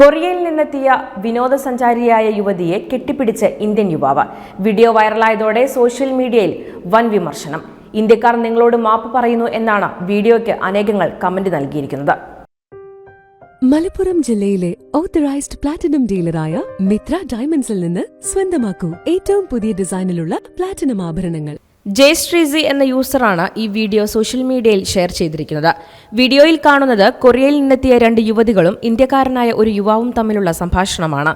കൊറിയയിൽ നിന്നെത്തിയ വിനോദസഞ്ചാരിയായ യുവതിയെ കെട്ടിപ്പിടിച്ച് ഇന്ത്യൻ യുവാവ്. വീഡിയോ വൈറലായതോടെ സോഷ്യൽ മീഡിയയിൽ വൻ വിമർശനം. ഇന്ത്യക്കാർ നിങ്ങളോട് മാപ്പ് പറയുന്നു എന്നാണ് വീഡിയോയ്ക്ക് അനേകങ്ങൾ കമന്റ് നൽകിയിരിക്കുന്നത്. മലപ്പുറം ജില്ലയിലെ ഓത്തറൈസ്ഡ് പ്ലാറ്റിനം ഡീലറായ മിത്ര ഡയമണ്ട്സിൽ നിന്ന് സ്വന്തമാക്കൂ ഏറ്റവും പുതിയ ഡിസൈനിലുള്ള പ്ലാറ്റിനം ആഭരണങ്ങൾ. ജയ് ശ്രീസി എന്ന യൂസറാണ് ഈ വീഡിയോ സോഷ്യൽ മീഡിയയിൽ ഷെയർ ചെയ്തിരിക്കുന്നത്. വീഡിയോയിൽ കാണുന്നത് കൊറിയയിൽ നിന്നെത്തിയ രണ്ട് യുവതികളും ഇന്ത്യക്കാരനായ ഒരു യുവാവും തമ്മിലുള്ള സംഭാഷണമാണ്.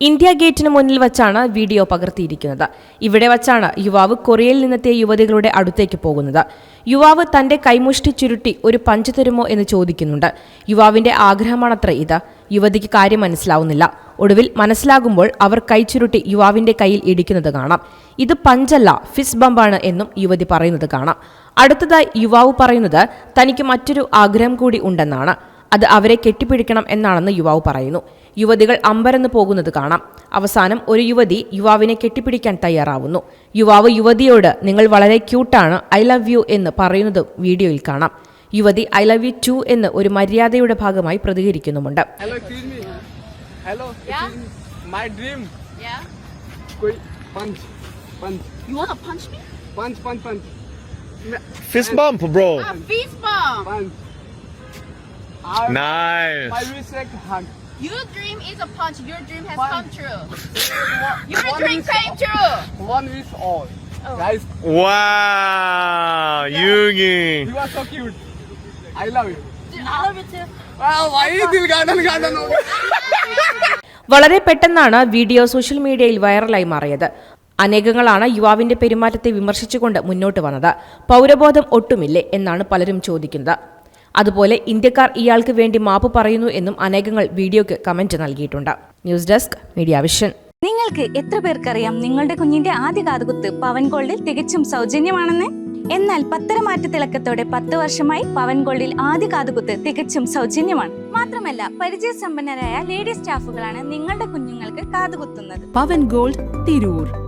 ഇന്ത്യ ഗേറ്റിന് മുന്നിൽ വച്ചാണ് വീഡിയോ പകർത്തിയിരിക്കുന്നത്. ഇവിടെ വച്ചാണ് യുവാവ് കൊറിയയിൽ നിന്നെത്തിയ യുവതികളുടെ അടുത്തേക്ക് പോകുന്നത്. യുവാവ് തന്റെ കൈമുഷ്ടി ചുരുട്ടി ഒരു പഞ്ച് തരുമോ എന്ന് ചോദിക്കുന്നുണ്ട്. യുവാവിന്റെ ആഗ്രഹമാണത്ര ഇത്. യുവതിക്ക് കാര്യം മനസ്സിലാവുന്നില്ല. ഒടുവിൽ മനസ്സിലാകുമ്പോൾ അവർ കൈ ചുരുട്ടി യുവാവിന്റെ കയ്യിൽ ഇടിക്കുന്നത് കാണാം. ഇത് പഞ്ചല്ല ഫിസ് ബമ്പാണ് എന്നും യുവതി പറയുന്നത് കാണാം. അടുത്തതായി യുവാവ് പറയുന്നത് തനിക്ക് മറ്റൊരു ആഗ്രഹം കൂടി ഉണ്ടെന്നാണ്. അത് അവരെ കെട്ടിപ്പിടിക്കണം എന്നാണെന്ന് യുവാവ് പറയുന്നു. യുവതികൾ അമ്പരന്ന് പോകുന്നത് കാണാം. അവസാനം ഒരു യുവതി യുവാവിനെ കെട്ടിപ്പിടിക്കാൻ തയ്യാറാവുന്നു. യുവാവ് യുവതിയോട് നിങ്ങൾ വളരെ ക്യൂട്ടാണ് ഐ ലവ് യു എന്ന് പറയുന്നത് വീഡിയോയിൽ കാണാം. യുവതി ഐ ലവ് യു ടു എന്ന് ഒരു മര്യാദയുടെ ഭാഗമായി പ്രതികരിക്കുന്നുമുണ്ട്. Nice. My respect, hug. Your dream is a punch. Your dream has One. come true. Your One dream came true. One is all. Guys, Wow. 유흥이 you are so cute. I love you. Why garden garden വളരെ പെട്ടെന്നാണ് video social മീഡിയയിൽ വൈറലായി മാറിയത് അനേകങ്ങളാണ് യുവാവിന്റെ പെരുമാറ്റത്തെ വിമർശിച്ചുകൊണ്ട് മുന്നോട്ട് വന്നത് പൗരബോധം ഒട്ടുമില്ലേ എന്നാണ് പലരും ചോദിക്കുന്നത് അതുപോലെ ഇന്ത്യക്കാർ ഇയാൾക്ക് വേണ്ടി മാപ്പ് പറയുന്നു എന്നും അനേകങ്ങൾ വീഡിയോയ്ക്ക് കമന്റ് നൽകിയിട്ടുണ്ട്. News desk media vision. നിങ്ങൾക്ക് എത്ര പേർക്കറിയാം നിങ്ങളുടെ കുഞ്ഞിന്റെ ആദ്യ കാതുകുത്ത് പവൻ ഗോൾഡിൽ തികച്ചും സൗജന്യമാണെന്ന്? എന്നാൽ പത്തരമാറ്റ തിളക്കത്തോടെ പത്ത് വർഷമായി പവൻ ഗോൾഡിൽ ആദ്യ കാതുകുത്ത് തികച്ചും സൗജന്യമാണ്. മാത്രമല്ല പരിചയസമ്പന്നരായ ലേഡി സ്റ്റാഫുകളാണ് നിങ്ങളുടെ കുഞ്ഞുങ്ങൾക്ക് കാതുകുത്തുന്നത്. Pavan gold Tirur.